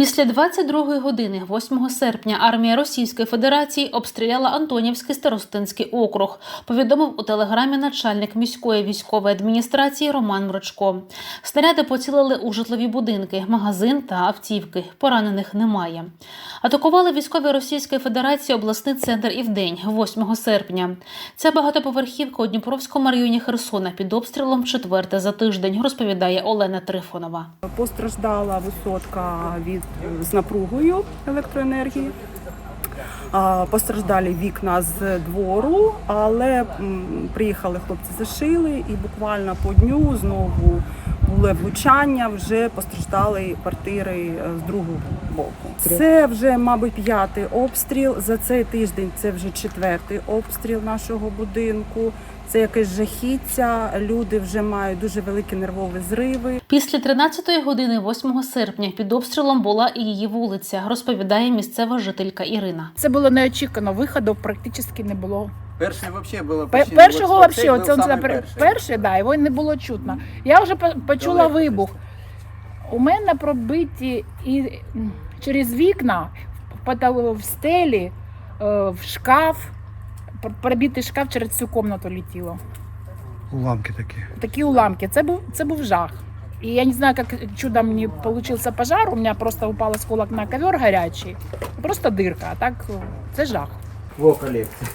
Після 22-ї години, 8 серпня, армія Російської Федерації обстріляла Антонівський старостинський округ. Повідомив у телеграмі начальник міської військової адміністрації Роман Мрочко. Снаряди поцілили у житлові будинки, магазин та автівки. Поранених немає. Атакували військові Російської Федерації обласний центр і вдень, 8 серпня. Ця багатоповерхівка у Дніпровському районі Херсона під обстрілом четверте за тиждень, розповідає Олена Трифонова. Постраждала висотка від з напругою електроенергії. Постраждалі вікна з двору, але приїхали хлопці, зашили, і буквально по дню знову були влучання. Вже постраждали квартири е, з другого боку. Це вже, мабуть, п'ятий обстріл. За цей тиждень це вже четвертий обстріл нашого будинку. Це якесь жахіття. Люди вже мають дуже великі нервові зриви. Після 13-ї години 8 серпня під обстрілом була і її вулиця, розповідає місцева жителька Ірина. Це було неочікувано. Виходу практично не було. Перший вообще було почти Першого вот вообще, оце он перший. перший, да, його не було чутно. Я вже почула Далеко вибух. У мене пробиті і через вікна в стелі, е, в шкаф. Пробитий шкаф через всю кімнату летіло. Уламки такі. Такі уламки. Це був, це був жах. І я не знаю, як чудом не получился пожар. У мене просто упал осколок на ковер гарячий. Просто дирка. А так е, це жах. Во колекція.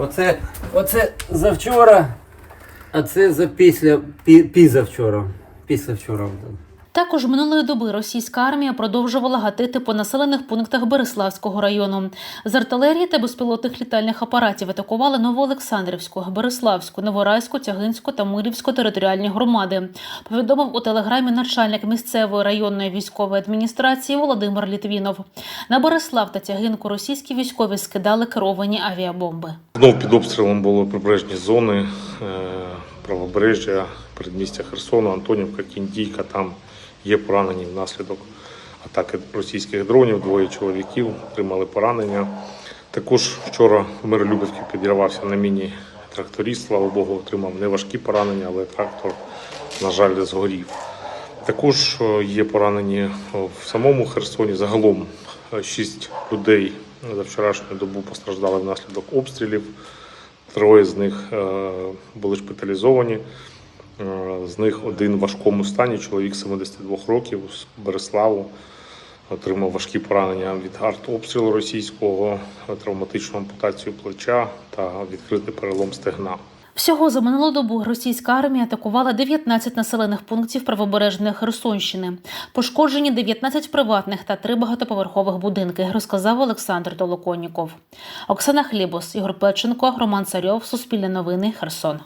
Оце, оце завчора, а це за після пі, пізавчора. Післявчора. Також минулої доби російська армія продовжувала гатити по населених пунктах Береславського району. З артилерії та безпілотних літальних апаратів атакували Новоолександрівську, Береславську, Новорайську, Тягинську та Мирівську територіальні громади. Повідомив у телеграмі начальник місцевої районної військової адміністрації Володимир Літвінов. На Береслав та Тягинку російські військові скидали керовані авіабомби. Знов під обстрілом були прибережні зони, е, правобережжя, передмістя Херсону, Антонівка, Кіндійка. Там є поранені внаслідок атаки російських дронів. Двоє чоловіків отримали поранення. Також вчора в Миролюбівці підірвався на міні тракторист. Слава Богу, отримав неважкі поранення, але трактор, на жаль, згорів. Також е, є поранені в самому Херсоні. Загалом е, шість людей за вчорашню добу постраждали внаслідок обстрілів. Троє з них е, були шпиталізовані. Е, З них один в важкому стані, чоловік 72 років з Береславу. Отримав важкі поранення від артобстрілу російського, травматичну ампутацію плеча та відкритий перелом стегна. Всього за минулу добу російська армія атакувала 19 населених пунктів правобережної Херсонщини. Пошкоджені 19 приватних та 3 багатоповерхових будинки, розказав Олександр Толоконніков. Оксана Хлібос, Ігор Печенко, Роман Царьов, Суспільне новини, Херсон.